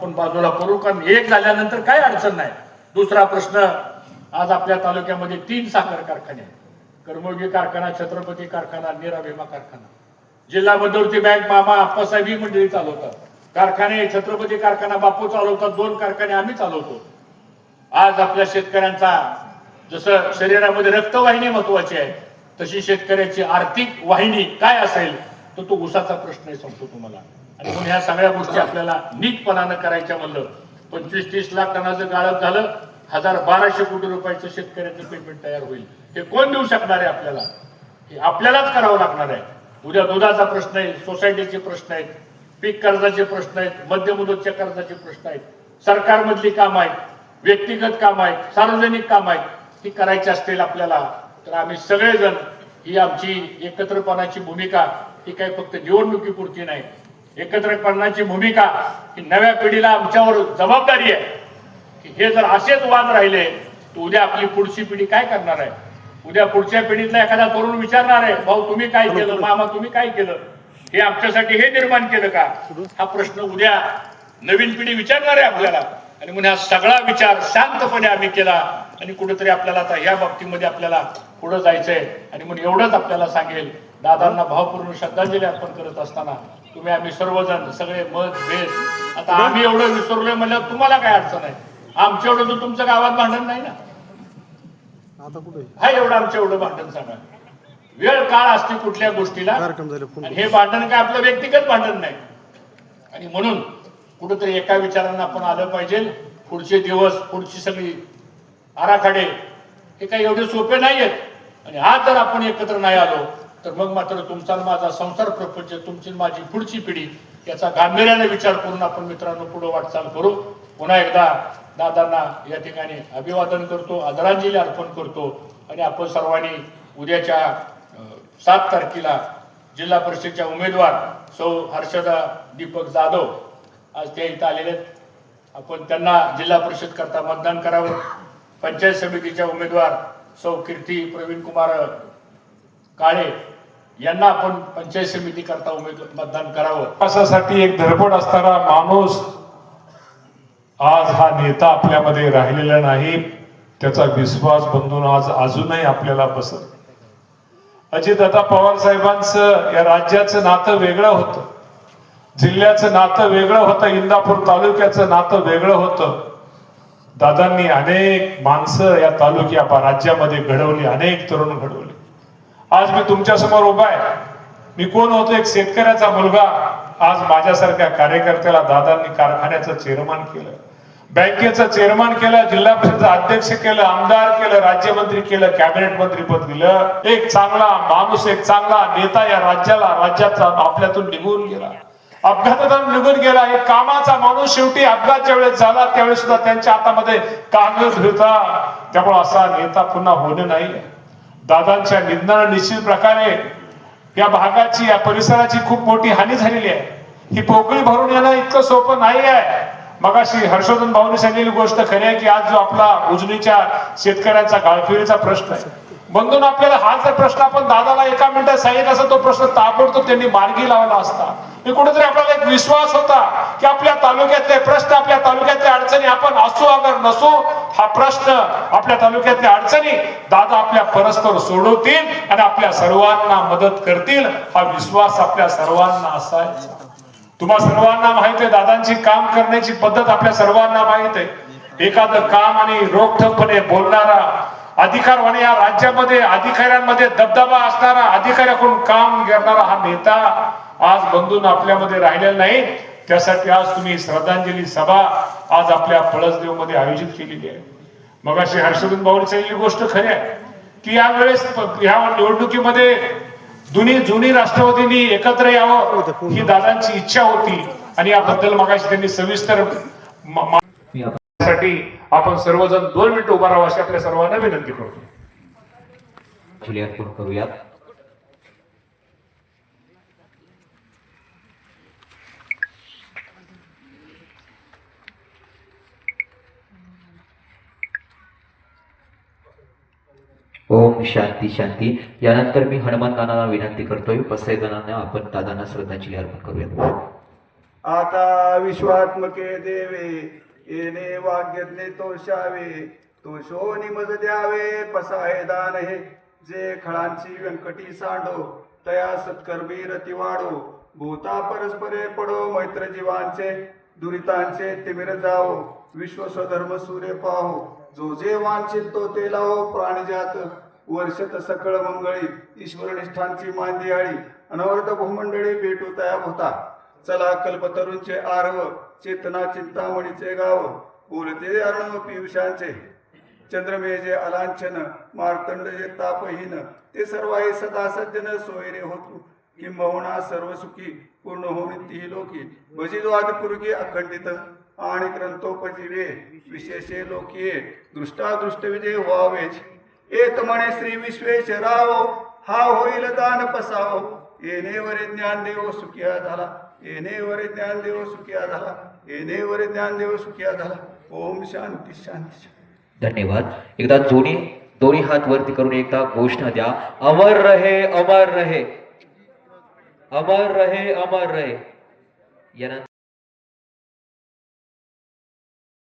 आपण बाजूला करू कारण एक झाल्यानंतर काय अडचण नाही. दुसरा प्रश्न आज आपल्या तालुक्यामध्ये तीन साखर कारखाने आहेत. कर्मयोगी कारखाना छत्रपती कारखाना नीरा भीमा कारखाना. जिल्हा मध्यवर्ती बँक मामा आप्पासाहेब ही मंडळी चालवतात. कारखाने छत्रपती कारखाना बापू चालवतात. दोन कारखाने आम्ही चालवतो. आज आपल्या शेतकऱ्यांचा जसं शरीरामध्ये रक्तवाहिनी महत्वाची आहे तशी शेतकऱ्याची आर्थिक वाहिनी काय असेल तर तो उसाचा प्रश्न आहे सांगतो तुम्हाला. आणि म्हणून ह्या सगळ्या गोष्टी आपल्याला नीटपणानं करायच्या म्हणलं. पंचवीस तीस लाख टनाचं गाळप झालं हजार बाराशे कोटी रुपयाचं शेतकऱ्याचं पेमेंट तयार होईल. हे कोण देऊ शकणार आहे आपल्याला? हे आपल्यालाच करावं लागणार आहे. उद्या दुधाचा प्रश्न आहे सोसायटीचे प्रश्न आहेत पीक कर्जाचे प्रश्न आहेत मध्य मुदतच्या कर्जाचे प्रश्न आहेत. सरकारमधली कामं आहेत व्यक्तिगत काम आहेत सार्वजनिक काम आहेत ती करायची असतील आपल्याला तर आम्ही सगळेजण ही आमची एकत्रपणाची भूमिका ही काही फक्त निवडणुकीपुरती नाही. एकत्रपणाची भूमिका ही नव्या पिढीला आमच्यावर जबाबदारी आहे. की हे जर असेच वाद राहिले तर उद्या आपली पुढची पिढी काय करणार आहे? उद्या पुढच्या पिढीतला एखादा तरुण विचारणार आहे भाऊ तुम्ही काय केलं? मामा तुम्ही काय केलं? हे आमच्यासाठी हे निर्माण केलं का? हा प्रश्न उद्या नवीन पिढी विचारणार आहे आपल्याला. आणि म्हणून हा सगळा विचार शांतपणे आम्ही केला आणि कुठेतरी आपल्याला आता या बाबतीमध्ये आपल्याला पुढे जायचंय. आणि म्हणून एवढंच आपल्याला सांगेल. दादांना भावपूर्ण श्रद्धांजली अर्पण करत असताना तुम्ही आम्ही सर्वजण सगळे मत भेद. आता आम्ही एवढं विसरलोय म्हणल्यावर तुम्हाला काय अडचण आहे? आमच्या एवढं तर तुमच्या गावात भांडण नाही ना? आता कुठे? हा एवढं आमच्या एवढं भांडण सांगा वेळ काळ असते कुठल्या गोष्टीला. कार्यक्रम झाले फोन आणि हे भांडण काय आपलं व्यक्तिगत भांडण नाही. आणि म्हणून कुठंतरी एका विचारांना आपण आलं पाहिजे पुढचे दिवस पुढची सगळी आराखडे हे काही एवढे सोपे नाही आहेत आणि आज जर आपण एकत्र नाही आलो तर मग मात्र तुमचा माझा संसार प्रपंच तुमची माझी पुढची पिढी याचा गांभीर्याने विचार करून आपण मित्रांनो पुढे वाटचाल करू. पुन्हा एकदा दादांना या ठिकाणी अभिवादन करतो आदरांजली अर्पण करतो आणि आपण सर्वांनी उद्याच्या सात तारखेला जिल्हा परिषदच्या उमेदवार सौ हर्षदा दीपक जाधव आज त्या इथं आलेले आहेत. आपण त्यांना जिल्हा परिषद करता मतदान करावं. पंचायत समितीच्या उमेदवार सौ कीर्ती प्रवीण कुमार काळे यांना आपण पंचायत समिती करता उमेदवार मतदान करावं. विकासासाठी एक धडपड असणारा माणूस आज हा नेता आपल्यामध्ये राहिलेला नाही त्याचा विश्वास बंधून आज अजूनही आपल्याला बसत अजितदादा पवार साहेबांचं या राज्याचं नातं वेगळं होतं. जिल्ह्याचं नातं वेगळं होतं इंदापूर तालुक्याचं नातं वेगळं होतं. दादांनी अनेक माणसं या तालुक्या राज्यामध्ये घडवली अनेक तरुण घडवले. आज मी तुमच्यासमोर उभा आहे. मी कोण होतो एक शेतकऱ्याचा मुलगा. आज माझ्यासारख्या कार्यकर्त्याला दादांनी कारखान्याचं चेअरमन केलं. बँकेचं चेअरमन केलं जिल्हा परिषद अध्यक्ष केलं आमदार केलं राज्यमंत्री केलं कॅबिनेट मंत्री पद दिलं. एक चांगला माणूस एक चांगला नेता या राज्याला राज्याचा आपल्यातून निघून गेला. अपघातातून निघून गेला. एक कामाचा माणूस शेवटी अपघातच्या वेळेस झाला. त्यावेळेस सुद्धा त्यांच्या हातामध्ये कागद होता. त्यामुळे असा नेता पुन्हा होणं नाही दादांच्या निधनानं निश्चित प्रकारे या भागाची या परिसराची खूप मोठी हानी झालेली आहे. ही पोकळी भरून येणं इतकं सोपं नाही आहे. मगाशी हर्षवर्धन भाऊनी सांगितलेली गोष्ट खरी आहे की आज जो आपला उजनीच्या शेतकऱ्यांचा गाळफिरीचा प्रश्न आहे बंधून आपल्याला हा जर प्रश्न आपण दादाला एका मिनिटात सांगितला असता तो प्रश्न ताबडतोब त्यांनी मार्गी लावला असता. मी कुठेतरी आपल्याला एक विश्वास होता की आपल्या तालुक्यातले प्रश्न आपल्या तालुक्यातल्या अडचणी आपण असू अगर नसू हा प्रश्न आपल्या तालुक्यातल्या अडचणी दादा आपल्या परस्पर सोडवतील आणि आपल्या सर्वांना मदत करतील. हा विश्वास आपल्या सर्वांना असायचा. तुम्हा सर्वांना माहीत आहे दादांची काम करण्याची पद्धत आपल्या सर्वांना माहीत आहे. एखादं काम आणि रोखठपणे बोलणारा अधिकारवाणी या राज्यामध्ये अधिकाऱ्यांमध्ये दबदबा असणारा अधिकाऱ्याकडून काम करणारा हा नेता आज बंधून आपल्यामध्ये राहिलेला नाही. त्यासाठी आज तुम्ही श्रद्धांजली सभा आज आपल्या पळसदेवमध्ये आयोजित केलेली आहे. मग अशी हर्षवर्धन भाऊनी सांगितली गोष्ट खरी आहे की यावेळेस या निवडणुकीमध्ये जुनी जुनी राष्ट्रवादींनी एकत्र यावं ही दादांची इच्छा होती. आणि याबद्दल मगाशी त्यांनी सविस्तर मा- साठी आपण सर्वजण दोन मिनिटं उभा राहावं अशी आपल्या सर्वांना विनंती करतो. करूयात. ओम शांती शांती. यानंतर मी हनुमान दादांना विनंती करतोय पसई गणांना आपण दादांना श्रद्धांजली अर्पण करूयात. आता विश्वात्मके देवे येणे वाग्यज्ञे तोषावे तोषो निमज द्यावे पसाहे दान हे. जे खळांची व्यंकटी सांडो तया सत्कर्मी रती वाढो. भूता परस्परे पडो मैत्र जीवांचे दुरितांचे तिमिर जाओ विश्व स्वधर्म सूर्य पाहो. जो जे वांछित तो ते लावो. प्राणिजात वर्षत सकळ मंगळी ईश्वर निष्ठांची मांदियाळी. अनवर्त भूमंडळी भेटू तया होता चला कल्पतरूंचे आरव. चेतना चिंतामणीचे गाव बोलते अरुण पियुषांचे. चंद्रमेजे अलांछन मार्तंड जे तापहीन ते सर्व आहे सदा सज्जन सोयरे होतो. किंबहुना सर्व सुखी पूर्ण होऊन ती लोकी. भजिद्वाद पुरगी अखंडित आणि ग्रंथोपजीवे विशेषे लोकीये. दृष्टादृष्ट विजय व्हावेच. एक म्हणे श्री विश्वेश्वराव हा होईल दान पसाव. येणेवरे ज्ञानदेव सुखिया झाला. येणेवरे ज्ञानदेव सुखिया झाला. येणेवरे ज्ञानदेव सुखिया झाला. ओम शांती शांती धन्यवाद. एकदा जोडी दोन्ही हात वरती करून एकदा घोषणा द्या. अमर रहे अमर रहे. अमर रहे अमर रहे. यानंतर